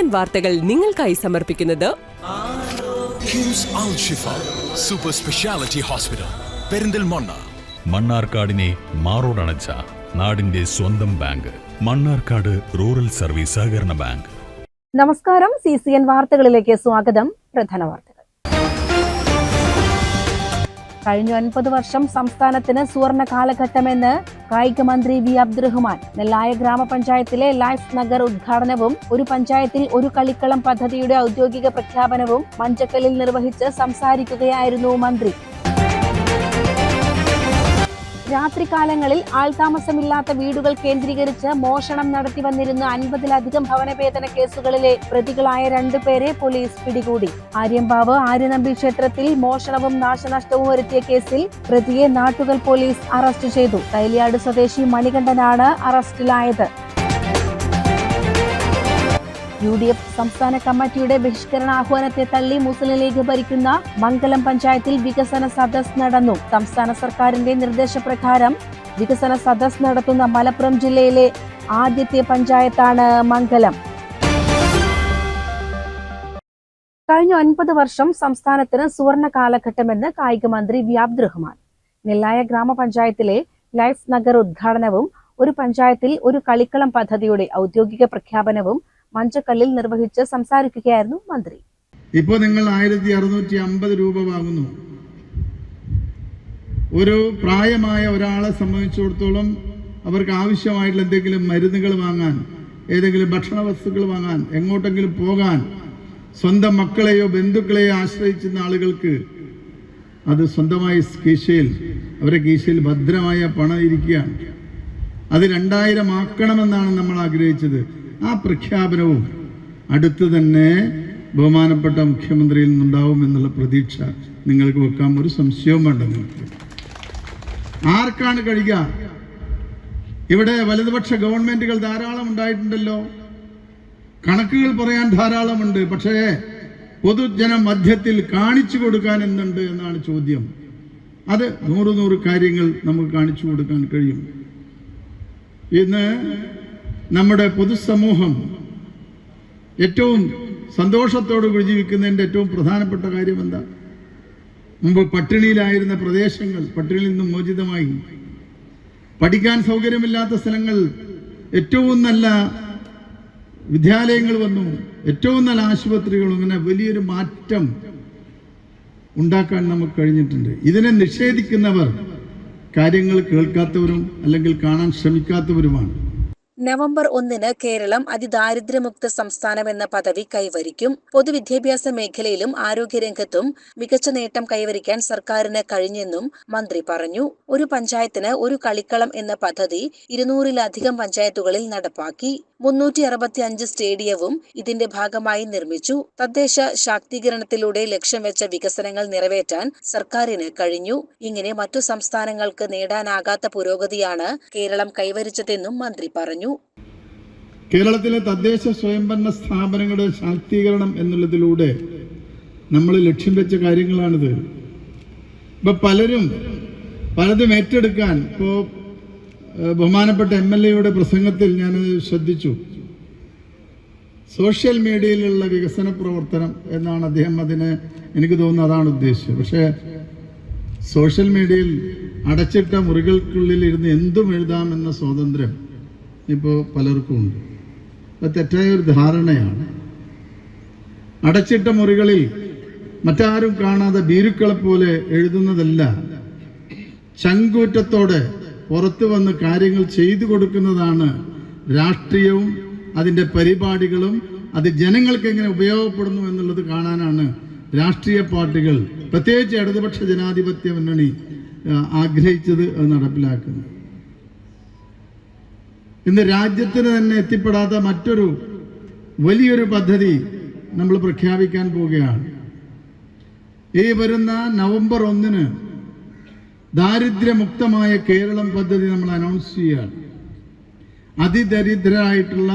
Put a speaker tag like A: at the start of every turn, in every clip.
A: N വാർത്തകൾ നിങ്ങൾക്കായി സമർപ്പിക്കുന്നത്
B: സൂപ്പർ സ്പെഷ്യാലിറ്റി ഹോസ്പിറ്റൽ പെരിന്തൽമണ്ണ.
C: മണ്ണാർക്കാടിനെ മാറോടണച്ച നാടിന്റെ സ്വന്തം ബാങ്ക് മണ്ണാർക്കാട് റൂറൽ സർവീസ് സഹകരണ ബാങ്ക്.
D: നമസ്കാരം സി സി എൻ വാർത്തകളിലേക്ക് സ്വാഗതം. പ്രധാന വാർത്തകൾ. കഴിഞ്ഞ ഒൻപത് വർഷം സംസ്ഥാനത്തിന് സുവർണ കാലഘട്ടമെന്ന് കായിക മന്ത്രി വി അബ്ദുറഹ്മാൻ നെല്ലായ ഗ്രാമപഞ്ചായത്തിലെ ലൈഫ് നഗർ ഉദ്ഘാടനവും ഒരു പഞ്ചായത്തിൽ ഒരു കളിക്കളം പദ്ധതിയുടെ ഔദ്യോഗിക പ്രഖ്യാപനവും മഞ്ചക്കല്ലിൽ നിർവഹിച്ച് സംസാരിക്കുകയായിരുന്നു മന്ത്രി. രാത്രികാലങ്ങളിൽ ആൾതാമസമില്ലാത്ത വീടുകൾ കേന്ദ്രീകരിച്ച് മോഷണം നടത്തി വന്നിരുന്ന അൻപതിലധികം ഭവനവേതന കേസുകളിലെ പ്രതികളായ രണ്ടുപേരെ പോലീസ് പിടികൂടി. ആര്യമ്പാവ് ആര്യനമ്പി ക്ഷേത്രത്തിൽ മോഷണവും നാശനഷ്ടവും വരുത്തിയ കേസിൽ പ്രതിയെ നാട്ടുകൽ പോലീസ് അറസ്റ്റ് ചെയ്തു. തൈലിയാട് സ്വദേശി മണികണ്ഠനാണ് അറസ്റ്റിലായത്. യു ഡി എഫ് സംസ്ഥാന കമ്മിറ്റിയുടെ ബഹിഷ്കരണ ആഹ്വാനത്തെ തള്ളി മുസ്ലിം ലീഗ് ഭരിക്കുന്ന മംഗലം പഞ്ചായത്തിൽ വികസന സദസ് നടന്നു. സംസ്ഥാന സർക്കാരിന്റെ നിർദ്ദേശപ്രകാരം വികസന സദസ് നടത്തുന്ന മലപ്പുറം ജില്ലയിലെ ആദ്യത്തെ പഞ്ചായത്താണ് മംഗലം. കഴിഞ്ഞ ഒൻപത് വർഷം സംസ്ഥാനത്തിന് സുവർണ കാലഘട്ടമെന്ന് കായിക മന്ത്രി വി അബ്ദുറഹ്മാൻ നെല്ലായ ഗ്രാമപഞ്ചായത്തിലെ ലൈഫ് നഗർ ഉദ്ഘാടനവും ഒരു പഞ്ചായത്തിൽ ഒരു കളിക്കളം പദ്ധതിയുടെ ഔദ്യോഗിക പ്രഖ്യാപനവും മഞ്ചക്കല്ലിൽ നിർവഹിച്ച് സംസാരിക്കുകയായിരുന്നു മന്ത്രി.
E: ഇപ്പോൾ നിങ്ങൾ ആയിരത്തി അറുന്നൂറ്റി അമ്പത് രൂപ വാങ്ങുന്നു. ഒരു പ്രായമായ ഒരാളെ സംബന്ധിച്ചിടത്തോളം അവർക്ക് ആവശ്യമായിട്ടുള്ള എന്തെങ്കിലും മരുന്നുകൾ വാങ്ങാൻ ഏതെങ്കിലും ഭക്ഷണ വസ്തുക്കൾ വാങ്ങാൻ എങ്ങോട്ടെങ്കിലും പോകാൻ സ്വന്തം മക്കളെയോ ബന്ധുക്കളെയോ ആശ്രയിച്ചിരുന്ന ആളുകൾക്ക് അത് സ്വന്തമായി കീശയിൽ അവരുടെ കീശയിൽ ഭദ്രമായ പണം ഇരിക്കുകയാണ് അത് രണ്ടായിരം ആക്കണമെന്നാണ് നമ്മൾ ആഗ്രഹിച്ചത്. ആ പ്രഖ്യാപനവും അടുത്ത് തന്നെ ബഹുമാനപ്പെട്ട മുഖ്യമന്ത്രിയിൽ നിന്നുണ്ടാവും എന്നുള്ള പ്രതീക്ഷ നിങ്ങൾക്ക് വെക്കാം. ഒരു സംശയവും വേണ്ട നിങ്ങൾക്ക്. ആർക്കാണ് കഴിയുക? ഇവിടെ വലതുപക്ഷ ഗവൺമെന്റുകൾ ധാരാളം ഉണ്ടായിട്ടുണ്ടല്ലോ. കണക്കുകൾ പറയാൻ ധാരാളമുണ്ട്. പക്ഷേ പൊതുജന മധ്യത്തിൽ കാണിച്ചു കൊടുക്കാൻ എന്തുണ്ട് എന്നാണ് ചോദ്യം. അത് നൂറ് നൂറ് കാര്യങ്ങൾ നമുക്ക് കാണിച്ചു കൊടുക്കാൻ കഴിയും. ഇന്ന് നമ്മുടെ പൊതുസമൂഹം ഏറ്റവും സന്തോഷത്തോട് കൂടി ജീവിക്കുന്നതിന്റെ ഏറ്റവും പ്രധാനപ്പെട്ട കാര്യം എന്താ മുമ്പ് പട്ടിണിയിലായിരുന്ന പ്രദേശങ്ങൾ പട്ടിണിയിൽ നിന്നും മോചിതമായി. പഠിക്കാൻ സൗകര്യമില്ലാത്ത സ്ഥലങ്ങൾ ഏറ്റവും നല്ല വിദ്യാലയങ്ങൾ വന്നു ഏറ്റവും നല്ല ആശുപത്രികളും അങ്ങനെ വലിയൊരു മാറ്റം ഉണ്ടാക്കാൻ നമുക്ക് കഴിഞ്ഞിട്ടുണ്ട്. ഇതിനെ നിഷേധിക്കുന്നവർ കാര്യങ്ങൾ കേൾക്കാത്തവരും അല്ലെങ്കിൽ കാണാൻ ശ്രമിക്കാത്തവരുമാണ്.
D: നവംബർ ഒന്നിന് കേരളം അതിദാരിദ്ര്യമുക്ത സംസ്ഥാനമെന്ന പദവി കൈവരിക്കും. പൊതുവിദ്യാഭ്യാസ മേഖലയിലും ആരോഗ്യരംഗത്തും മികച്ച നേട്ടം കൈവരിക്കാൻ സർക്കാരിന് കഴിഞ്ഞെന്നും മന്ത്രി പറഞ്ഞു. ഒരു പഞ്ചായത്തിന് ഒരു കളിക്കളം എന്ന പദ്ധതി ഇരുന്നൂറിലധികം പഞ്ചായത്തുകളിൽ നടപ്പാക്കി. മുന്നൂറ്റി അറുപത്തി അഞ്ച് സ്റ്റേഡിയവും ഇതിന്റെ ഭാഗമായി നിർമ്മിച്ചു. തദ്ദേശ ശാക്തീകരണത്തിലൂടെ ലക്ഷ്യം വെച്ച വികസനങ്ങൾ നിറവേറ്റാൻ സർക്കാരിന് കഴിഞ്ഞു. ഇങ്ങനെ മറ്റു സംസ്ഥാനങ്ങൾക്ക് നേടാനാകാത്ത പുരോഗതിയാണ് കേരളം കൈവരിച്ചതെന്നും മന്ത്രി പറഞ്ഞു.
E: കേരളത്തിലെ തദ്ദേശ സ്വയംഭരണ സ്ഥാപനങ്ങളുടെ ശാക്തീകരണം എന്നുള്ളതിലൂടെ നമ്മൾ ലക്ഷ്യം വെച്ച കാര്യങ്ങളാണിത്. ഇപ്പൊ പലരും പലതും ഏറ്റെടുക്കാൻ ഇപ്പോ ബഹുമാനപ്പെട്ട എം എൽ എയുടെ പ്രസംഗത്തിൽ ഞാൻ ശ്രദ്ധിച്ചു. സോഷ്യൽ മീഡിയയിലുള്ള വികസന പ്രവർത്തനം എന്നാണ് അദ്ദേഹം അതിനെ എനിക്ക് തോന്നുന്നത് അതാണ് ഉദ്ദേശിച്ചത്. പക്ഷേ സോഷ്യൽ മീഡിയയിൽ അടച്ചിട്ട മുറികൾക്കുള്ളിൽ ഇരുന്ന് എന്തും എഴുതാമെന്ന സ്വാതന്ത്ര്യം ഇപ്പോൾ പലർക്കും ഉണ്ട്. അത് തെറ്റായ ഒരു ധാരണയാണ്. അടച്ചിട്ട മുറികളിൽ മറ്റാരും കാണാതെ ഭീരുക്കളെ പോലെ എഴുതുന്നതല്ല. ചങ്കൂറ്റത്തോടെ പുറത്തു വന്ന് കാര്യങ്ങൾ ചെയ്തു കൊടുക്കുന്നതാണ് രാഷ്ട്രീയവും അതിന്റെ പരിപാടികളും അത് ജനങ്ങൾക്ക് എങ്ങനെ ഉപയോഗപ്പെടുന്നു എന്നുള്ളത് കാണാനാണ് രാഷ്ട്രീയ പാർട്ടികൾ പ്രത്യേകിച്ച് ഇടതുപക്ഷ ജനാധിപത്യ മുന്നണി ആഗ്രഹിച്ചത് നടപ്പിലാക്കുന്നത്. ഇന്ന് രാജ്യത്തിന് തന്നെ എത്തിപ്പെടാത്ത മറ്റൊരു വലിയൊരു പദ്ധതി നമ്മൾ പ്രഖ്യാപിക്കാൻ പോവുകയാണ്. ഈ വരുന്ന നവംബർ ഒന്നിന് ദാരിദ്ര്യമുക്തമായ കേരളം പദ്ധതി നമ്മൾ അനൗൺസ് ചെയ്യുകയാണ്. അതിദരിദ്രരായിട്ടുള്ള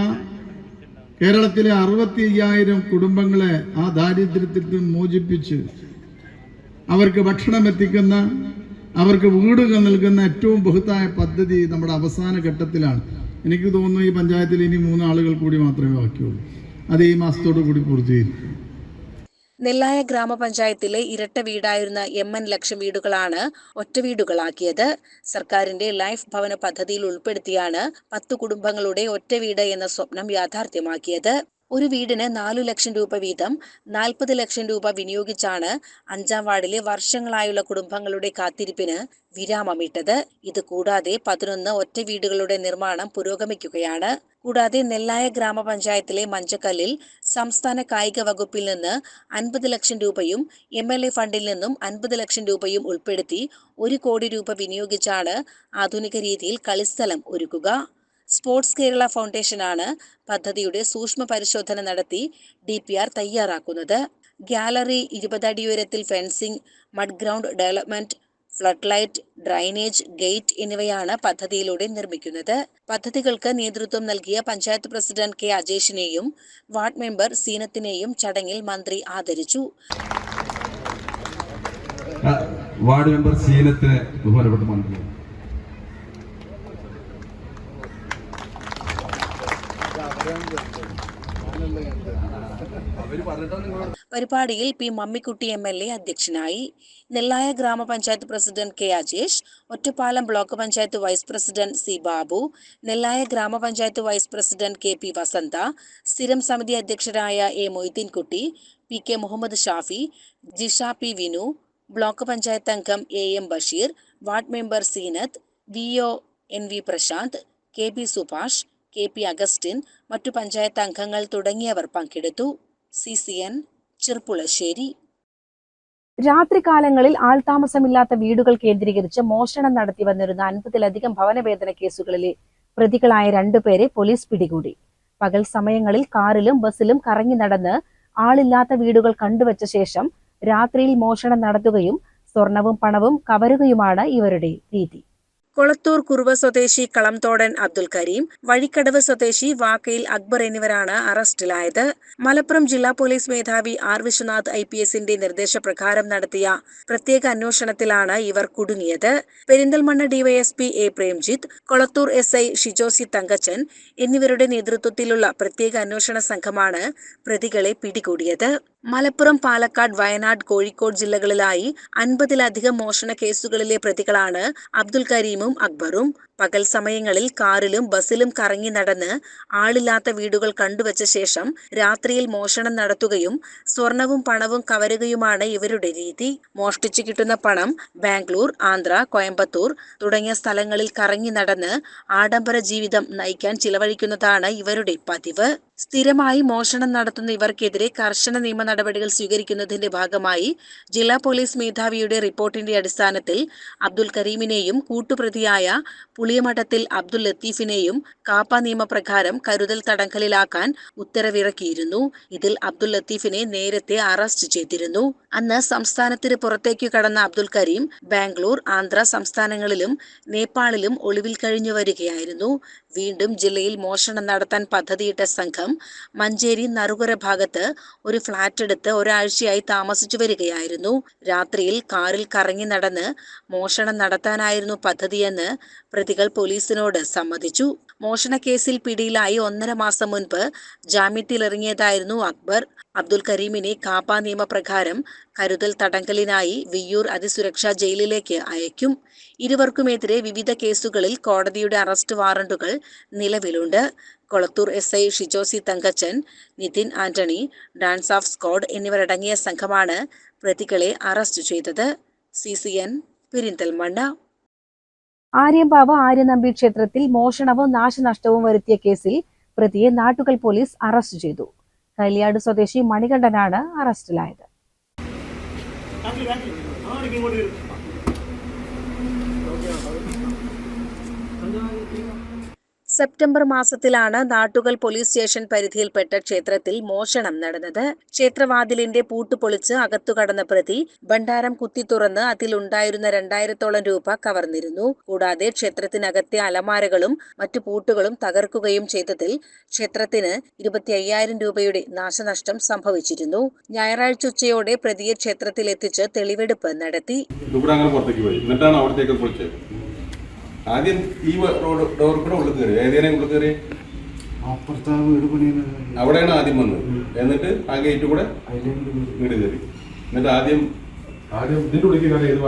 E: കേരളത്തിലെ അറുപത്തി അയ്യായിരം കുടുംബങ്ങളെ ആ ദാരിദ്ര്യത്തിൽ നിന്ന് മോചിപ്പിച്ച് അവർക്ക് ഭക്ഷണം എത്തിക്കുന്ന അവർക്ക് വീടുകൾ നൽകുന്ന ഏറ്റവും ബഹുത്തായ പദ്ധതി നമ്മുടെ അവസാന ഘട്ടത്തിലാണ്. എനിക്ക് തോന്നുന്നു ഈ പഞ്ചായത്തിൽ ഇനി മൂന്നാളുകൾ കൂടി മാത്രമേ ബാക്കിയുള്ളൂ. അത് ഈ മാസത്തോടു കൂടി പൂർത്തീകരിക്കും.
D: നെല്ലായ ഗ്രാമപഞ്ചായത്തിലെ ഇരട്ട വീടായിരുന്ന എം എൻ ലക്ഷം വീടുകളാണ് ഒറ്റ വീടുകളാക്കിയത്. സർക്കാരിന്റെ ലൈഫ് ഭവന പദ്ധതിയിൽ ഉൾപ്പെടുത്തിയാണ് പത്ത് കുടുംബങ്ങളുടെ ഒറ്റ വീട് എന്ന സ്വപ്നം യാഥാർത്ഥ്യമാക്കിയത്. ഒരു വീടിന് നാലു ലക്ഷം രൂപ വീതം നാൽപ്പത് ലക്ഷം രൂപ വിനിയോഗിച്ചാണ് അഞ്ചാം വാർഡിലെ വർഷങ്ങളായുള്ള കുടുംബങ്ങളുടെ കാത്തിരിപ്പിന് വിരാമമിട്ടത്. ഇത് കൂടാതെ പതിനൊന്ന് ഒറ്റ വീടുകളുടെ നിർമ്മാണം പുരോഗമിക്കുകയാണ്. കൂടാതെ നെല്ലായ ഗ്രാമപഞ്ചായത്തിലെ മഞ്ചക്കല്ലിൽ സംസ്ഥാന കായിക വകുപ്പിൽ നിന്ന് അൻപത് ലക്ഷം രൂപയും എം എൽ എ ഫണ്ടിൽ നിന്നും അൻപത് ലക്ഷം രൂപയും ഉൾപ്പെടുത്തി ഒരു കോടി രൂപ വിനിയോഗിച്ചാണ് ആധുനിക രീതിയിൽ കളിസ്ഥലം ഒരുക്കുക. സ്പോർട്സ് കേരള ഫൗണ്ടേഷനാണ് പദ്ധതിയുടെ സൂക്ഷ്മ പരിശോധന നടത്തി ഡി പി ആർ തയ്യാറാക്കുന്നത്. ഗാലറി ഇരുപതടി ഉയരത്തിൽ fencing mud ground development flood light drainage gate എന്നിവയാണ് പദ്ധതിയിലൂടെ നിർമ്മിക്കുന്നത്. പദ്ധതികൾക്ക് നേതൃത്വം നൽകിയ പഞ്ചായത്ത് പ്രസിഡന്റ് കെ അജേഷിനെയും വാർഡ് മെമ്പർ സീനത്തിനെയും ചടങ്ങിൽ മന്ത്രി ആദരിച്ചു.
F: വാർഡ് മെമ്പർ സീനത്തിന് ബഹുമാനപ്പെട്ട മന്ത്രി.
D: പരിപാടിയിൽ P Mammikutty M L A അധ്യക്ഷനായി നെല്ലായ ഗ്രാമപഞ്ചായത്ത് president K Ajesh Ottapalam block panchayat vice president C Babu Nellaya ഗ്രാമപഞ്ചായത്ത് vice president K P Vasantha സ്ഥിരം സമിതി അധ്യക്ഷരായ A Moideenkutty P K Muhammad Shafi Jisha P Vinu block panchayat അംഗം A M Basheer ward member Seenath V O N V Prashanth K P Subhash K P Augustine മറ്റു പഞ്ചായത്ത് അംഗങ്ങൾ തുടങ്ങിയവർ പങ്കെടുത്തു. C C N Cherpulassery
G: രാത്രികാലങ്ങളിൽ ആൾതാമസമില്ലാത്ത വീടുകൾ കേന്ദ്രീകരിച്ച് മോഷണം നടത്തി വന്നിരുന്ന അൻപതിലധികം ഭവനവേദന കേസുകളിലെ പ്രതികളായ രണ്ടുപേരെ പോലീസ് പിടികൂടി. പകൽ സമയങ്ങളിൽ കാറിലും ബസ്സിലും കറങ്ങി നടന്ന് ആളില്ലാത്ത വീടുകൾ കണ്ടുവച്ച ശേഷം രാത്രിയിൽ മോഷണം നടത്തുകയും സ്വർണവും പണവും കവരുകയുമാണ് ഇവരുടെ രീതി.
D: കൊളത്തൂർ കുറുവ സ്വദേശി കളംതോടൻ അബ്ദുൽ കരീം വഴിക്കടവ് സ്വദേശി വാക്കയിൽ അക്ബർ എന്നിവരാണ് അറസ്റ്റിലായത്. മലപ്പുറം ജില്ലാ പോലീസ് മേധാവി ആർ വിശ്വനാഥ് ഐ പി എസിന്റെ നിർദ്ദേശപ്രകാരം നടത്തിയ പ്രത്യേക അന്വേഷണത്തിലാണ് ഇവർ കുടുങ്ങിയത്. Perinthalmanna DYSP A Premjith Kolathur S I Shijosi Thankachan എന്നിവരുടെ നേതൃത്വത്തിലുള്ള പ്രത്യേക അന്വേഷണ സംഘമാണ് പ്രതികളെ പിടികൂടിയത്. മലപ്പുറം പാലക്കാട് വയനാട് കോഴിക്കോട് ജില്ലകളിലായി അൻപതിലധികം മോഷണ കേസുകളിലെ പ്രതികളാണ് അബ്ദുൽ കരീമും അക്ബറും. പകൽ സമയങ്ങളിൽ കാറിലും ബസ്സിലും കറങ്ങി നടന്ന് ആളില്ലാത്ത വീടുകൾ കണ്ടുവച്ച ശേഷം രാത്രിയിൽ മോഷണം നടത്തുകയും സ്വർണവും പണവും കവരുകയുമാണ് ഇവരുടെ രീതി. മോഷ്ടിച്ചു കിട്ടുന്ന പണം ബാംഗ്ലൂർ ആന്ധ്ര കോയമ്പത്തൂർ തുടങ്ങിയ സ്ഥലങ്ങളിൽ കറങ്ങി നടന്ന് ആഡംബര ജീവിതം നയിക്കാൻ ചിലവഴിക്കുന്നതാണ് ഇവരുടെ പതിവ്. സ്ഥിരമായി മോഷണം നടത്തുന്ന ഇവർക്കെതിരെ കർശന നിയമ നടപടികൾ സ്വീകരിക്കുന്നതിന്റെ ഭാഗമായി ജില്ലാ പോലീസ് മേധാവിയുടെ റിപ്പോർട്ടിന്റെ അടിസ്ഥാനത്തിൽ അബ്ദുൽ കരീമിനെയും കൂട്ടുപ്രതിയായ പുളിയമഠത്തിൽ അബ്ദുൽ ലത്തീഫിനെയും കാപ്പ നിയമപ്രകാരം കരുതൽ തടങ്കലിലാക്കാൻ ഉത്തരവിറക്കിയിരുന്നു. ഇതിൽ അബ്ദുൽ ലത്തീഫിനെ നേരത്തെ അറസ്റ്റ് ചെയ്തിരുന്നു. അന്ന് സംസ്ഥാനത്തിന് പുറത്തേക്ക് കടന്ന അബ്ദുൽ കരീം ബാംഗ്ലൂർ ആന്ധ്ര സംസ്ഥാനങ്ങളിലും നേപ്പാളിലും ഒളിവിൽ കഴിഞ്ഞു വരികയായിരുന്നു. വീണ്ടും ജില്ലയിൽ മോഷണം നടത്താൻ പദ്ധതിയിട്ട സംഘം മഞ്ചേരി നറുകര ഭാഗത്ത് ഒരു ഫ്ളാറ്റ് എടുത്ത് ഒരാഴ്ചയായി താമസിച്ചു വരികയായിരുന്നു. രാത്രിയിൽ കാറിൽ കറങ്ങി നടന്ന് മോഷണം നടത്താനായിരുന്നു പദ്ധതിയെന്ന് പ്രതികൾ പോലീസിനോട് സമ്മതിച്ചു. മോഷണ കേസിൽ പിടിയിലായി ഒന്നര മാസം മുൻപ് ജാമ്യത്തിലിറങ്ങിയതായിരുന്നു അക്ബർ. അബ്ദുൽ കരീമിനെ കാപ്പ നിയമപ്രകാരം കരുതൽ തടങ്കലിനായി വിയ്യൂർ അതിസുരക്ഷാ ജയിലിലേക്ക് അയക്കും. ഇരുവർക്കുമെതിരെ വിവിധ കേസുകളിൽ കോടതിയുടെ അറസ്റ്റ് വാറണ്ടുകൾ നിലവിലുണ്ട്. Kolathur S I Shijosi Thankachan Nithin Antony DANSAF squad എന്നിവരടങ്ങിയ സംഘമാണ് പ്രതികളെ അറസ്റ്റ് ചെയ്തത്. C C N Perinthalmanna.
G: Aryambavu Aryanambi ക്ഷേത്രത്തിൽ മോഷണവും നാശനഷ്ടവും വരുത്തിയ കേസിൽ പ്രതിയെ നാട്ടുകൽ പോലീസ് അറസ്റ്റ് ചെയ്തു. കല്യാട് സ്വദേശി മണികണ്ഠനാണ് അറസ്റ്റിലായത്.
D: സെപ്റ്റംബർ മാസത്തിലാണ് നാട്ടുകൽ പോലീസ് സ്റ്റേഷൻ പരിധിയിൽപ്പെട്ട ക്ഷേത്രത്തിൽ മോഷണം നടന്നത്. ക്ഷേത്രവാതിലിന്റെ പൂട്ട് പൊളിച്ച് അകത്തു കടന്ന പ്രതി ഭണ്ഡാരം കുത്തി തുറന്ന് അതിലുണ്ടായിരുന്ന രണ്ടായിരത്തോളം രൂപ കവർന്നിരുന്നു. കൂടാതെ ക്ഷേത്രത്തിനകത്തെ അലമാരകളും മറ്റു പൂട്ടുകളും തകർക്കുകയും ചെയ്തതിൽ ക്ഷേത്രത്തിന് ഇരുപത്തി അയ്യായിരം രൂപയുടെ നാശനഷ്ടം സംഭവിച്ചിരുന്നു. ഞായറാഴ്ച ഉച്ചയോടെ പ്രതിയെ ക്ഷേത്രത്തിലെത്തിച്ച് തെളിവെടുപ്പ് നടത്തി.
F: ആദ്യം ഈ റോഡ് ഡോർ കൂടെ ഉള്ളിൽ കയറി. ഏതേനെ ഉള്ളിൽ കയറി?
H: അപ്പുറത്തെ വീട് പണിയുന്നത്.
I: അവിടെയാണ് ആദ്യം വന്നത്. എന്നിട്ട് ആ ഗേറ്റ് കൂടെ
H: വീട്.
I: കയറി. എന്നിട്ട് ആദ്യം
F: ആദ്യം ഇതിന്റെ ഉള്ളിൽ കയറി ഏത്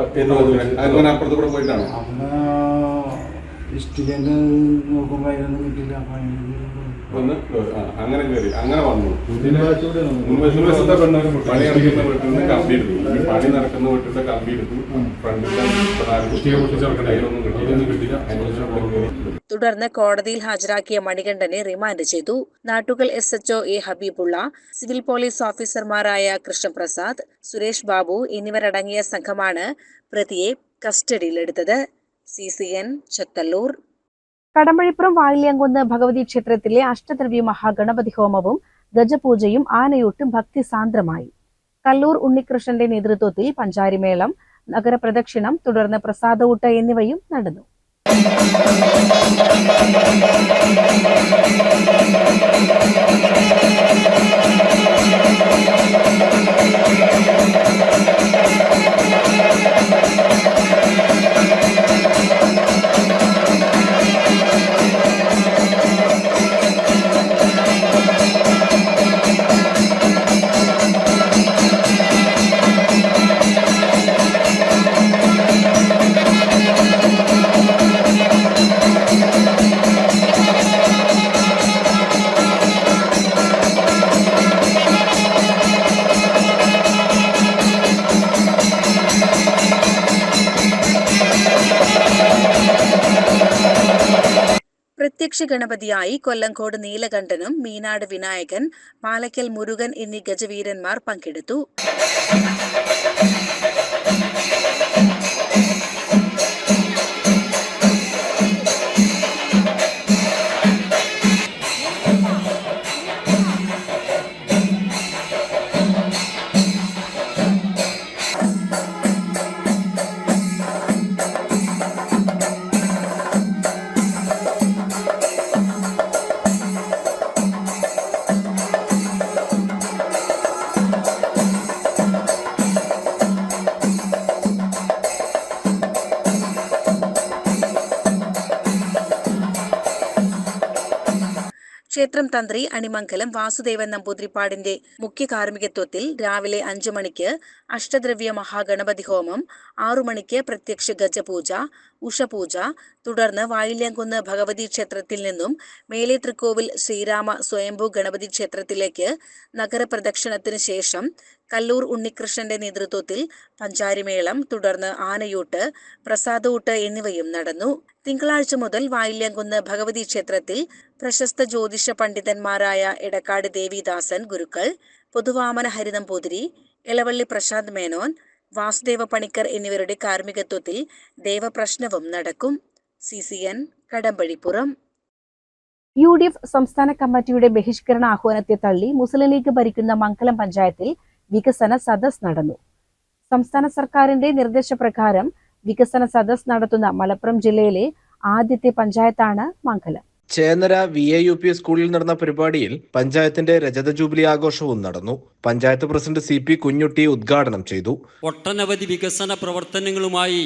I: അങ്ങനെ അപ്പുറത്ത് കൂടെ പോയിട്ടാണോ?
H: ഇഷ്ടികന്റെ നോക്കുമ്പോ അതിലൊന്നും കിട്ടില്ല
I: കേറി. അങ്ങനെ കയറി അങ്ങനെ വന്നു. മുൻവശത്തെ പെണ്ണ് പണി നടക്കുന്ന വീട്ടിൽ നിന്ന് കമ്പി എടുത്തു. ഈ പണി നടക്കുന്ന വീട്ടിലെ കമ്പി എടുത്തു. ഫ്രണ്ടിലെ
F: കുട്ടിയെ പൊട്ടിച്ചിറക്കണ്ടേ?
I: കയ്യിലൊന്നും കിട്ടിയില്ല.
F: കിട്ടില്ല.
I: അതിനുശേഷം
D: തുടർന്ന് കോടതിയിൽ ഹാജരാക്കിയ മണികണ്ഠനെ റിമാൻഡ് ചെയ്തു. Nattukal S H O A Habeebulla civil police ഓഫീസർമാരായ കൃഷ്ണപ്രസാദ് സുരേഷ് ബാബു എന്നിവരടങ്ങിയ സംഘമാണ് പ്രതിയെ കസ്റ്റഡിയിലെടുത്തത്. C C N Chathallur.
G: Kadambazhipuram Vazhiliyamkunnu Bhagavathi ക്ഷേത്രത്തിലെ അഷ്ടദ്രവ്യ മഹാഗണപതി ഹോമവും ഗജപൂജയും ആനയൂട്ടും ഭക്തിസാന്ദ്രമായി. കല്ലൂർ ഉണ്ണികൃഷ്ണന്റെ നേതൃത്വത്തിൽ പഞ്ചാരിമേളം നഗരപ്രദക്ഷിണം തുടർന്ന് പ്രസാദൂട്ട് എന്നിവയും നടന്നു.
D: പ്രത്യക്ഷ ഗണപതിയായി കൊല്ലങ്കോട് നീലകണ്ഠനും മീനാട് വിനായകൻ പാലയ്ക്കൽ മുരുകൻ എന്നീ ഗജവീരന്മാർ പങ്കെടുത്തു. ക്ഷേത്രം തന്ത്രി അണിമംഗലം വാസുദേവൻ നമ്പൂതിരിപ്പാടിന്റെ മുഖ്യ കാർമ്മികത്വത്തിൽ രാവിലെ അഞ്ചു മണിക്ക് അഷ്ടദ്രവ്യ മഹാഗണപതി ഹോമം ആറു മണിക്ക് പ്രത്യക്ഷ ഗജപൂജ ഉഷപൂജ തുടർന്ന് വായില്യാങ്കുന്ന് ഭഗവതി ക്ഷേത്രത്തിൽ നിന്നും മേലെ തൃക്കോവിൽ ശ്രീരാമ സ്വയംഭൂ ഗണപതി ക്ഷേത്രത്തിലേക്ക് നഗരപ്രദക്ഷിണത്തിന് ശേഷം കല്ലൂർ ഉണ്ണികൃഷ്ണന്റെ നേതൃത്വത്തിൽ പഞ്ചാരിമേളം തുടർന്ന് ആനയൂട്ട് പ്രസാദൂട്ട് എന്നിവയും നടന്നു. തിങ്കളാഴ്ച മുതൽ വായില്യാങ്കുന്ന് ഭഗവതി ക്ഷേത്രത്തിൽ പ്രശസ്ത ജ്യോതിഷ പണ്ഡിതന്മാരായ എടക്കാട് ദേവിദാസൻ ഗുരുക്കൾ പൊതുവാമന ഹരിനമ്പൂതിരി ഇളവള്ളി പ്രശാന്ത് മേനോൻ വാസുദേവ പണിക്കർ എന്നിവരുടെ കാർമ്മികത്വത്തിൽ ദേവപ്രശ്നവും നടക്കും. C C N Kadambazhipuram.
G: U D F സംസ്ഥാന കമ്മിറ്റിയുടെ ബഹിഷ്കരണ ആഹ്വാനത്തെ തള്ളി മുസ്ലിം ലീഗ് ഭരിക്കുന്ന മംഗലം പഞ്ചായത്തിൽ വികസന സദസ് നടന്നു. സംസ്ഥാന സർക്കാരിന്റെ നിർദ്ദേശപ്രകാരം വികസന സദസ് നടത്തുന്ന മലപ്പുറം ജില്ലയിലെ ആദ്യത്തെ പഞ്ചായത്താണ് Mangalam.
J: Chennara V A U P സ്കൂളിൽ നടന്ന പരിപാടിയിൽ പഞ്ചായത്തിന്റെ രജത ജൂബിലി ആഘോഷവും നടന്നു. Panchayat president C P Kunhutty ഉദ്ഘാടനം ചെയ്തു.
K: ഒട്ടനവധി വികസന പ്രവർത്തനങ്ങളുമായി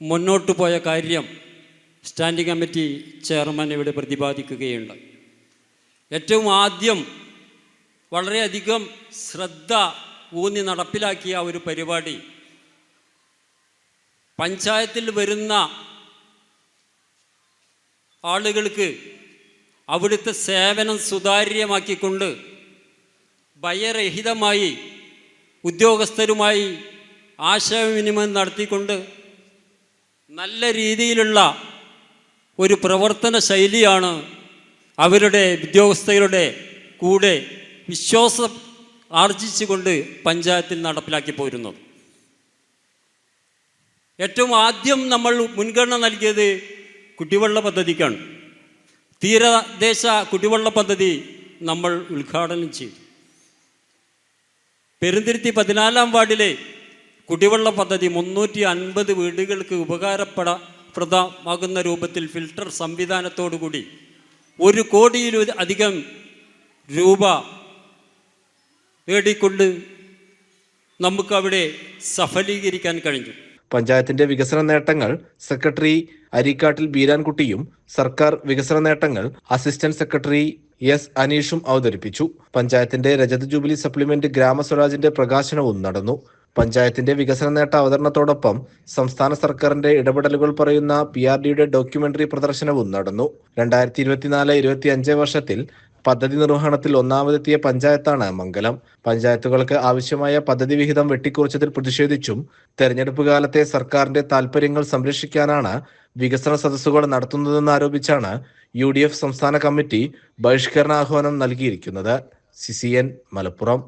K: മുന്നോട്ടു പോയ കാര്യം സ്റ്റാൻഡിംഗ് കമ്മിറ്റി ചെയർമാൻ ഇവിടെ പ്രതിപാദിക്കുകയുണ്ട്. ഏറ്റവും ആദ്യം വളരെയധികം ശ്രദ്ധ ഊന്നി നടപ്പിലാക്കിയ ഒരു പരിപാടി പഞ്ചായത്തിൽ വരുന്ന ആളുകൾക്ക് അവിടുത്തെ സേവനം സുതാര്യമാക്കിക്കൊണ്ട് ഭയരഹിതമായി ഉദ്യോഗസ്ഥരുമായി ആശയവിനിമയം നടത്തിക്കൊണ്ട് നല്ല രീതിയിലുള്ള ഒരു പ്രവർത്തന ശൈലിയാണ് അവരുടെ ഉദ്യോഗസ്ഥരുടെ കൂടെ വിശ്വാസം ആർജിച്ചുകൊണ്ട് പഞ്ചായത്തിൽ നടപ്പിലാക്കി പോരുന്നത്. ഏറ്റവും ആദ്യം നമ്മൾ മുൻഗണന നൽകിയത് കുടിവെള്ള പദ്ധതിക്കാണ്. തീരദേശ കുടിവെള്ള പദ്ധതി നമ്മൾ ഉദ്ഘാടനം ചെയ്തു. പെരുന്തിരുത്തി പതിനാലാം വാർഡിലെ കുടിവെള്ള പദ്ധതി മുന്നൂറ്റി അൻപത് വീടുകൾക്ക് ഉപകാരപ്പെട പ്രദമാകുന്ന രൂപത്തിൽ ഫിൽട്ടർ സംവിധാനത്തോടുകൂടി ഒരു കോടിയിൽ അധികം രൂപ നേടിക്കൊണ്ട് നമുക്കവിടെ സഫലീകരിക്കാൻ കഴിഞ്ഞു.
J: പഞ്ചായത്തിന്റെ വികസന നേട്ടങ്ങൾ സെക്രട്ടറി അരിക്കാട്ടിൽ ബീരാൻകുട്ടിയും സർക്കാർ വികസന നേട്ടങ്ങൾ അസിസ്റ്റന്റ് സെക്രട്ടറി എസ് അനീഷും അവതരിപ്പിച്ചു. പഞ്ചായത്തിന്റെ രജത ജൂബിലി സപ്ലിമെന്റ് ഗ്രാമസ്വരാജിന്റെ പ്രകാശനവും നടന്നു. പഞ്ചായത്തിന്റെ വികസന നേട്ട അവതരണത്തോടൊപ്പം സംസ്ഥാന സർക്കാരിന്റെ ഇടപെടലുകൾ പറയുന്ന പി ആർ ഡിയുടെ ഡോക്യുമെന്ററി പ്രദർശനവും നടന്നു. രണ്ടായിരത്തി ഇരുപത്തിനാല് ഇരുപത്തി അഞ്ച് വർഷത്തിൽ പദ്ധതി നിർവഹണത്തിൽ ഒന്നാമതെത്തിയ പഞ്ചായത്താണ് മംഗലം. പഞ്ചായത്തുകൾക്ക് ആവശ്യമായ പദ്ധതി വിഹിതം വെട്ടിക്കുറച്ചതിൽ പ്രതിഷേധിച്ചും തെരഞ്ഞെടുപ്പ് കാലത്തെ സർക്കാരിന്റെ താൽപര്യങ്ങൾ സംരക്ഷിക്കാനാണ് വികസന സദസ്സുകൾ നടത്തുന്നതെന്ന് ആരോപിച്ചാണ് യു ഡി എഫ് സംസ്ഥാന കമ്മിറ്റി ബഹിഷ്കരണ ആഹ്വാനം നൽകിയിരിക്കുന്നത്. സിസിയൻ മലപ്പുറം.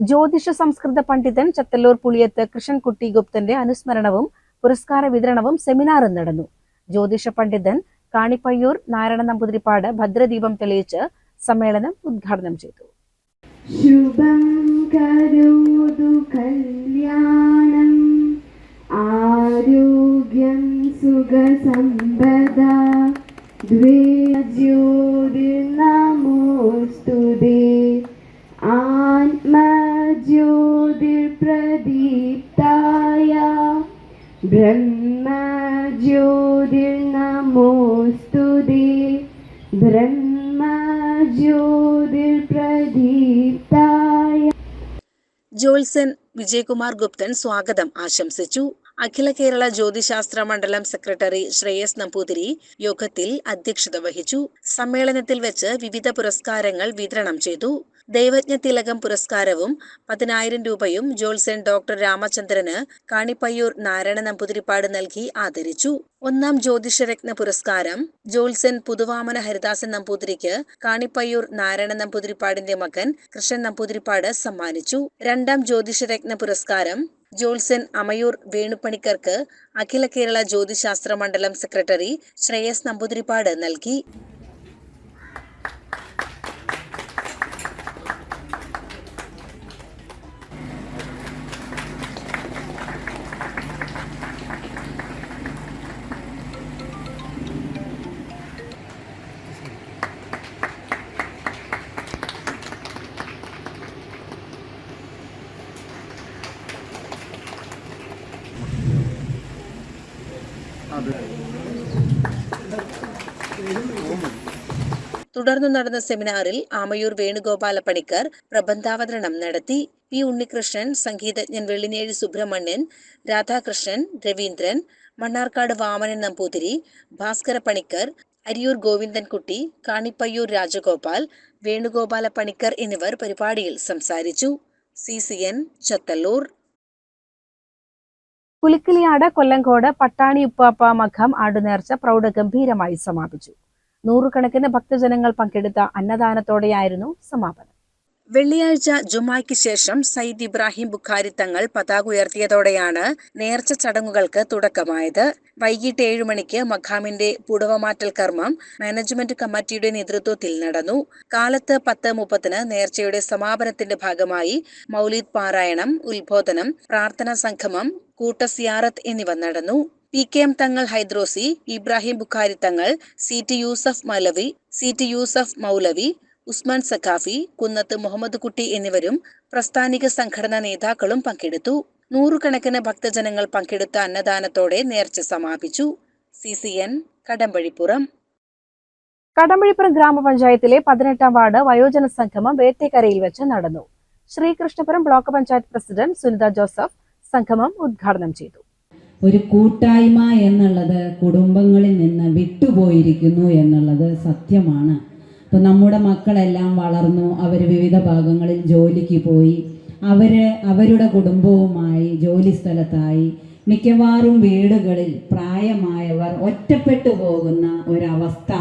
G: ജ്യോതിഷ സംസ്കൃത പണ്ഡിതൻ ചത്തല്ലൂർ പുളിയത്ത് കൃഷ്ണൻകുട്ടി ഗുപ്തന്റെ അനുസ്മരണവും പുരസ്കാര വിതരണവും സെമിനാറും നടന്നു. ജ്യോതിഷ പണ്ഡിതൻ കാണിപ്പയ്യൂർ നാരായണ നമ്പൂതിരിപ്പാട് ഭദ്രദീപം തെളിയിച്ച് സമ്മേളനം ഉദ്ഘാടനം ചെയ്തു.
L: ശുഭം കരോതു കല്യാണം ആരോഗ്യം സുഖസമ്പദ ജ്യോതിർനമോസ്തുതേ ആത്മജ്യോതിർപ്രദീപ്തായ ബ്രഹ്മജ്യോതിർനമോസ്തുതേ ബ്രഹ്മജ്യോതിർപ്രദീപ്തായ
D: ജോത്സൻ വിജയകുമാർ ഗുപ്തൻ സ്വാഗതം. ആശംസിച്ചു. അഖില കേരള ജ്യോതിശാസ്ത്ര മണ്ഡലം സെക്രട്ടറി ശ്രേയസ് നമ്പൂതിരി യോഗത്തിൽ അധ്യക്ഷത വഹിച്ചു. സമ്മേളനത്തിൽ വെച്ച് വിവിധ പുരസ്കാരങ്ങൾ വിതരണം ചെയ്തു. ദൈവജ്ഞ തിലകം പുരസ്കാരവും പതിനായിരം രൂപയും ജോത്സൻ ഡോക്ടർ രാമചന്ദ്രന് കാണിപ്പയ്യൂർ നാരായണ നമ്പൂതിരിപ്പാട് നൽകി ആദരിച്ചു. ഒന്നാം ജ്യോതിഷരത്ന പുരസ്കാരം ജോത്സൻ പുതുവാമന ഹരിദാസൻ നമ്പൂതിരിക്ക് കാണിപ്പയ്യൂർ നാരായണ നമ്പൂതിരിപ്പാടിന്റെ മകൻ കൃഷ്ണൻ നമ്പൂതിരിപ്പാട് സമ്മാനിച്ചു. രണ്ടാം ജ്യോതിഷരത്ന പുരസ്കാരം ജോത്സൻ അമയൂർ വേണുപണിക്കർക്ക് അഖില കേരള ജ്യോതിശാസ്ത്ര മണ്ഡലം സെക്രട്ടറി ശ്രേയസ് നമ്പൂതിരിപ്പാട് നൽകി. തുടർന്ന് നടന്ന സെമിനാറിൽ ആമയൂർ വേണുഗോപാല പണിക്കർ പ്രബന്ധാവതരണം നടത്തി. പി ഉണ്ണികൃഷ്ണൻ സംഗീതജ്ഞൻ വെള്ളിനേഴി സുബ്രഹ്മണ്യൻ രാധാകൃഷ്ണൻ രവീന്ദ്രൻ മണ്ണാർക്കാട് വാമനൻ നമ്പൂതിരി ഭാസ്കര പണിക്കർ അരിയൂർ ഗോവിന്ദൻകുട്ടി കാണിപ്പയ്യൂർ രാജഗോപാൽ വേണുഗോപാല പണിക്കർ എന്നിവർ പരിപാടിയിൽ സംസാരിച്ചു. C C N Chathallur.
G: Pulikkiliyad Kollengode Pattani Uppappa മഖം ആടുനേർച്ച പ്രൗഢഗംഭീരമായി സമാപിച്ചു. നൂറുകണക്കിന് ഭക്തജനങ്ങൾ പങ്കെടുത്ത അന്നദാനത്തോടെയായിരുന്നു സമാപനം.
D: വെള്ളിയാഴ്ച ജുമായ്ക്ക് ശേഷം സയ്യിദ് ഇബ്രാഹിം ബുഖാരി തങ്ങൾ പതാക ഉയർത്തിയതോടെയാണ് നേർച്ച ചടങ്ങുകൾക്ക് തുടക്കമായത്. വൈകിട്ട് ഏഴു മണിക്ക് മഖാമിന്റെ പുടവമാറ്റൽ കർമ്മം മാനേജ്മെന്റ് കമ്മിറ്റിയുടെ നേതൃത്വത്തിൽ നടന്നു. കാലത്ത് പത്ത് മുപ്പതിന് നേർച്ചയുടെ സമാപനത്തിന്റെ ഭാഗമായി മൗലീദ് പാരായണം ഉത്ബോധനം പ്രാർത്ഥനാ സംഗമം കൂട്ടസിയാറത്ത് എന്നിവ നടന്നു. P K M Thangal Hydrosi Ibrahim Bukhari Thangal C T Yusuf Malavi C T Yusuf Moulavi Usman Saqafi Kunnath Muhammad Kutty എന്നിവരും പ്രസ്ഥാനിക സംഘടനാ നേതാക്കളും പങ്കെടുത്തു. നൂറുകണക്കിന് ഭക്തജനങ്ങൾ പങ്കെടുത്ത അന്നദാനത്തോടെ നേർച്ച സമാപിച്ചു. C C N Kadambazhipuram.
G: Kadambazhipuram ഗ്രാമപഞ്ചായത്തിലെ പതിനെട്ടാം വാർഡ് വയോജന സംഗമം വേട്ടേക്കരയിൽ വെച്ച് നടന്നു. ശ്രീകൃഷ്ണപുരം ബ്ലോക്ക് പഞ്ചായത്ത് പ്രസിഡന്റ് സുനിത ജോസഫ് സംഗമം ഉദ്ഘാടനം ചെയ്തു.
M: ഒരു കൂട്ടായ്മ എന്നുള്ളത് കുടുംബങ്ങളിൽ നിന്ന് വിട്ടുപോയിരിക്കുന്നു എന്നുള്ളത് സത്യമാണ്. ഇപ്പം നമ്മുടെ മക്കളെല്ലാം വളർന്നു അവർ വിവിധ ഭാഗങ്ങളിൽ ജോലിക്ക് പോയി അവർ അവരുടെ കുടുംബവുമായി ജോലി സ്ഥലത്തായി. മിക്കവാറും വീടുകളിൽ പ്രായമായവർ ഒറ്റപ്പെട്ടു പോകുന്ന ഒരവസ്ഥ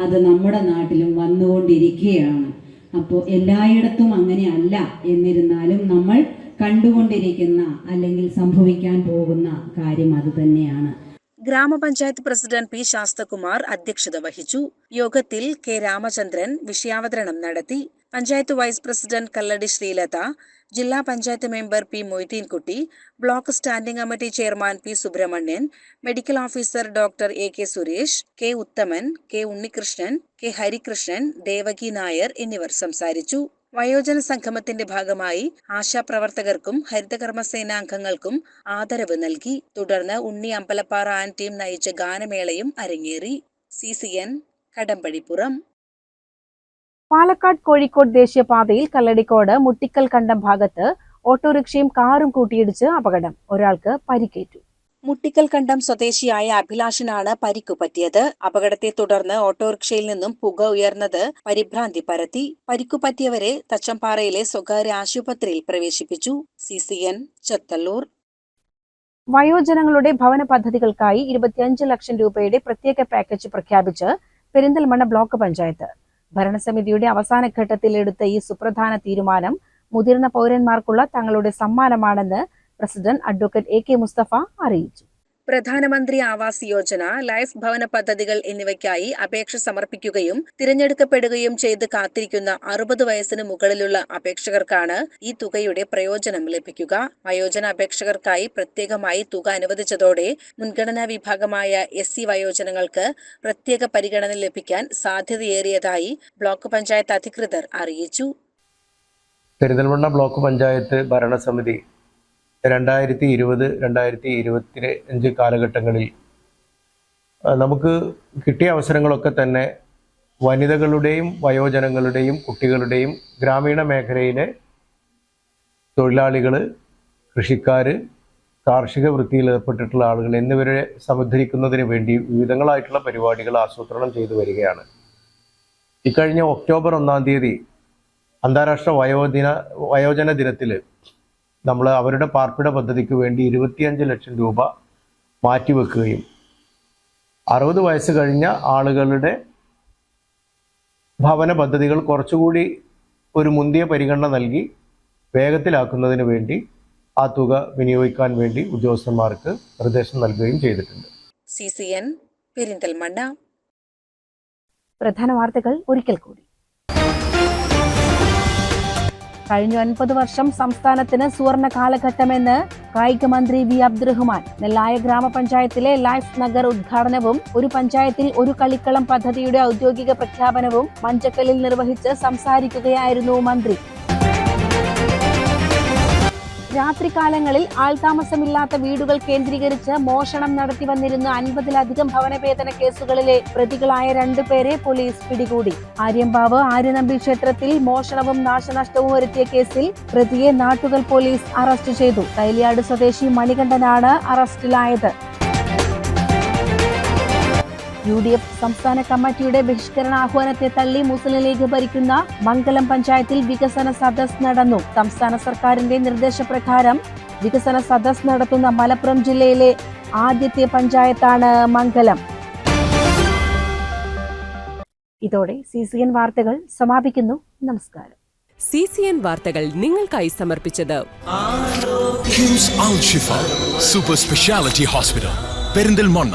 M: അത് നമ്മുടെ നാട്ടിലും വന്നുകൊണ്ടിരിക്കുകയാണ്. അപ്പോൾ എല്ലായിടത്തും അങ്ങനെയല്ല. എന്നിരുന്നാലും നമ്മൾ കണ്ടുകൊണ്ടിരിക്കുന്ന അല്ലെങ്കിൽ സംഭവിക്കാൻ പോകുന്ന കാര്യം അത് തന്നെയാണ്.
D: ഗ്രാമപഞ്ചായത്ത് പ്രസിഡന്റ് പി ശാസ്തകുമാർ അധ്യക്ഷത വഹിച്ചു. യോഗത്തിൽ കെ രാമചന്ദ്രൻ വിഷയാവതരണം നടത്തി. പഞ്ചായത്ത് വൈസ് പ്രസിഡന്റ് കല്ലടി ശ്രീലത ജില്ലാ panchayat member P Moideenkutty block standing committee chairman P Subramanian medical officer doctor A K Suresh K Uthaman K Unnikrishnan K Harikrishnan Devaki Nair എന്നിവർ സംസാരിച്ചു. വയോജന സംഗമത്തിന്റെ ഭാഗമായി ആശാപ്രവർത്തകർക്കും ഹരിതകർമ്മസേന അംഗങ്ങൾക്കും ആദരവ് നൽകി. തുടർന്ന് ഉണ്ണി അമ്പലപ്പാറ ആൻഡ് ടീം നയിച്ച ഗാനമേളയും അരങ്ങേറി. C C N Kadambazhipuram
G: Palakkad Kozhikode ദേശീയപാതയിൽ കല്ലടിക്കോട് മുട്ടിക്കൽ കണ്ടം ഭാഗത്ത് ഓട്ടോറിക്ഷയും കാറും കൂട്ടിയിടിച്ച് അപകടം. ഒരാൾക്ക് പരിക്കേറ്റു. മുട്ടിക്കൽ കണ്ടം സ്വദേശിയായ അഭിലാഷനാണ് പരിക്കു പറ്റിയത്. അപകടത്തെ തുടർന്ന് ഓട്ടോറിക്ഷയിൽ നിന്നും പുക ഉയർന്നത് പരിഭ്രാന്തി പരത്തി. പരിക്കു പറ്റിയവരെ തച്ചമ്പാറയിലെ സ്വകാര്യ ആശുപത്രിയിൽ പ്രവേശിപ്പിച്ചു. C C N Chathallur. വയോജനങ്ങളുടെ ഭവന പദ്ധതികൾക്കായി ഇരുപത്തിയഞ്ച് ലക്ഷം രൂപയുടെ പ്രത്യേക പാക്കേജ് പ്രഖ്യാപിച്ച് പെരിന്തൽമണ്ണ ബ്ലോക്ക് പഞ്ചായത്ത്. ഭരണസമിതിയുടെ അവസാന ഘട്ടത്തിൽ എടുത്ത ഈ സുപ്രധാന തീരുമാനം മുതിർന്ന പൗരന്മാർക്കുള്ള തങ്ങളുടെ സമ്മാനമാണെന്ന് president advocate A K Mustafa അറിയിച്ചു. പ്രധാനമന്ത്രി ആവാസ് യോജന ലൈഫ് ഭവന പദ്ധതികൾ എന്നിവയ്ക്കായി അപേക്ഷ സമർപ്പിക്കുകയും തിരഞ്ഞെടുക്കപ്പെടുകയും ചെയ്ത് കാത്തിരിക്കുന്ന അറുപത് വയസ്സിന് മുകളിലുള്ള അപേക്ഷകർക്കാണ് ഈ തുകയുടെ പ്രയോജനം ലഭിക്കുക. വയോജന അപേക്ഷകർക്കായി പ്രത്യേകമായി തുക അനുവദിച്ചതോടെ മുൻഗണനാ വിഭാഗമായ എസ് സി വയോജനങ്ങൾക്ക് പ്രത്യേക പരിഗണന ലഭിക്കാൻ സാധ്യതയേറിയതായി ബ്ലോക്ക് പഞ്ചായത്ത് അധികൃതർ അറിയിച്ചു.
N: പെരിന്തൽമണ്ണ ബ്ലോക്ക് പഞ്ചായത്ത് ഭരണസമിതി രണ്ടായിരത്തി ഇരുപത് രണ്ടായിരത്തി ഇരുപത്തി അഞ്ച് കാലഘട്ടങ്ങളിൽ നമുക്ക് കിട്ടിയ അവസരങ്ങളൊക്കെ തന്നെ വനിതകളുടെയും വയോജനങ്ങളുടെയും കുട്ടികളുടെയും ഗ്രാമീണ മേഖലയിലെ തൊഴിലാളികൾ കൃഷിക്കാർ കാർഷിക വൃത്തിയിൽ ഏർപ്പെട്ടിട്ടുള്ള ആളുകൾ എന്നിവരെ സമുദ്ധരിക്കുന്നതിന് വേണ്ടി വിവിധങ്ങളായിട്ടുള്ള പരിപാടികൾ ആസൂത്രണം ചെയ്തു വരികയാണ്. ഇക്കഴിഞ്ഞ ഒക്ടോബർ ഒന്നാം തീയതി അന്താരാഷ്ട്ര വയോദിന വയോജന ദിനത്തിൽ നമ്മൾ അവരുടെ പാർപ്പിട പദ്ധതിക്ക് വേണ്ടി ഇരുപത്തിയഞ്ച് ലക്ഷം രൂപ മാറ്റിവെക്കുകയും അറുപത് വയസ്സ് കഴിഞ്ഞ ആളുകളുടെ ഭവന പദ്ധതികൾ കുറച്ചുകൂടി ഒരു മുന്തിയ പരിഗണന നൽകി വേഗത്തിലാക്കുന്നതിന് വേണ്ടി ആ തുക വിനിയോഗിക്കാൻ വേണ്ടി ഉദ്യോഗസ്ഥന്മാർക്ക് നിർദ്ദേശം നൽകുകയും ചെയ്തിട്ടുണ്ട്.
D: C C N Perinthalmanna.
G: പ്രധാന വാർത്തകൾ ഒരിക്കൽ കൂടി. കഴിഞ്ഞ ഒൻപത് വർഷം സംസ്ഥാനത്തിന് സുവർണ കാലഘട്ടമെന്ന് കായിക മന്ത്രി വി അബ്ദുറഹ്മാൻ. നെല്ലായ ഗ്രാമപഞ്ചായത്തിലെ ലൈഫ് നഗർ ഉദ്ഘാടനവും ഒരു പഞ്ചായത്തിൽ ഒരു കളിക്കളം പദ്ധതിയുടെ ഔദ്യോഗിക പ്രഖ്യാപനവും മഞ്ചക്കല്ലിൽ നിർവഹിച്ച് സംസാരിക്കുകയായിരുന്നു മന്ത്രി. രാത്രികാലങ്ങളിൽ ആൾതാമസമില്ലാത്ത വീടുകൾ കേന്ദ്രീകരിച്ച് മോഷണം നടത്തി വന്നിരുന്ന അൻപതിലധികം ഭവനവേതന കേസുകളിലെ പ്രതികളായ രണ്ടുപേരെ പോലീസ് പിടികൂടി. ആര്യമ്പാവ് ആര്യനമ്പി ക്ഷേത്രത്തിൽ മോഷണവും നാശനഷ്ടവും വരുത്തിയ കേസിൽ പ്രതിയെ നാട്ടുകൽ പോലീസ് അറസ്റ്റ് ചെയ്തു. തൈലിയാട് സ്വദേശി മണികണ്ഠനാണ് അറസ്റ്റിലായത്. യു ഡി എഫ് സംസ്ഥാന കമ്മിറ്റിയുടെ ബഹിഷ്കരണ ആഹ്വാനത്തെ തള്ളി മുസ്ലിം ലീഗ് ഭരിക്കുന്ന മംഗലം പഞ്ചായത്തിൽ വികസന സദസ് നടന്നു. സംസ്ഥാന സർക്കാരിന്റെ നിർദ്ദേശപ്രകാരം വികസന സദസ് നടത്തുന്ന മലപ്പുറം ജില്ലയിലെ ആദ്യത്തെ പഞ്ചായത്താണ് മംഗലം. ഇതോടെ സി സി എൻ വാർത്തകൾ സമാപിക്കുന്നു. നമസ്കാരം.
A: സി സി എൻ വാർത്തകൾ നിങ്ങൾക്കായി സമർപ്പിച്ചത്
B: സൂപ്പർ സ്പെഷ്യാലിറ്റി ഹോസ്പിറ്റൽ പെരിന്തൽമണ്ണ